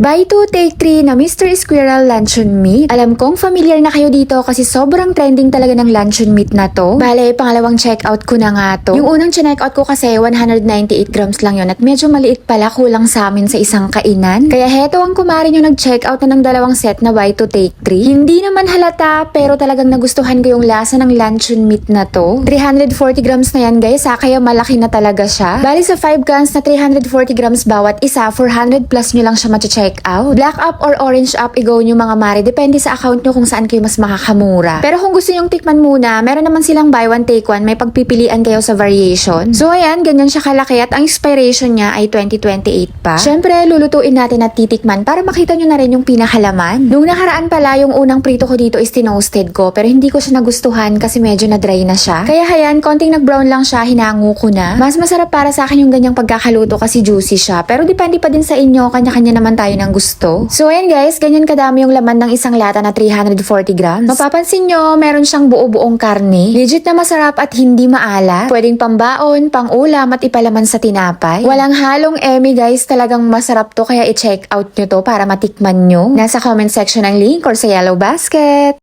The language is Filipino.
Buy 2, take 3 na Mr. Squirrel Luncheon Meat. Alam kong familiar na kayo dito kasi sobrang trending talaga ng luncheon meat na to. Bale, pangalawang check-out ko na nga to. Yung unang check-out ko kasi 198 grams lang yon at medyo maliit pala kulang sa amin sa isang kainan. Kaya heto ang kumarin yung nag-check-out na ng dalawang set na buy 2, take 3. Hindi naman halata pero talagang nagustuhan ko yung lasa ng luncheon meat na to. 340 grams na yan guys ha, kaya malaki na talaga siya. Bali sa 5 cans na 340 grams bawat isa, 400 plus nyo lang siya ma-check out. Black up or orange up, i-go nyo mga mare. Depende sa account nyo kung saan kayo mas makakamura. Pero kung gusto nyong tikman muna, meron naman silang buy one take one. May pagpipilian kayo sa variation. So ayan, ganyan siya kalaki at ang expiration niya ay 2028 pa. Syempre, lulutuin natin at titikman para makita nyo na rin yung pinakalaman. Nung nakaraan pala, yung unang prito ko dito is tinoasted ko pero hindi ko siya nagustuhan kasi medyo na-dry na siya. Kaya hayan, konting nag-brown lang siya, hinango ko na. Mas masarap para sa akin yung ganyang pagkakaluto kasi juicy siya. Pero depende pa din sa inyo, kanya-kanya naman tayo ng gusto. So ayan guys, ganyan kadami yung laman ng isang lata na 340 grams. Mapapansin nyo, meron siyang buo-buong karne. Legit na masarap at hindi maala. Pwedeng pambaon, pang-ulam at ipalaman sa tinapay. Walang halong emi guys, talagang masarap to kaya i-check out nyo to para matikman nyo. Nasa comment section ang link or sa yellow basket.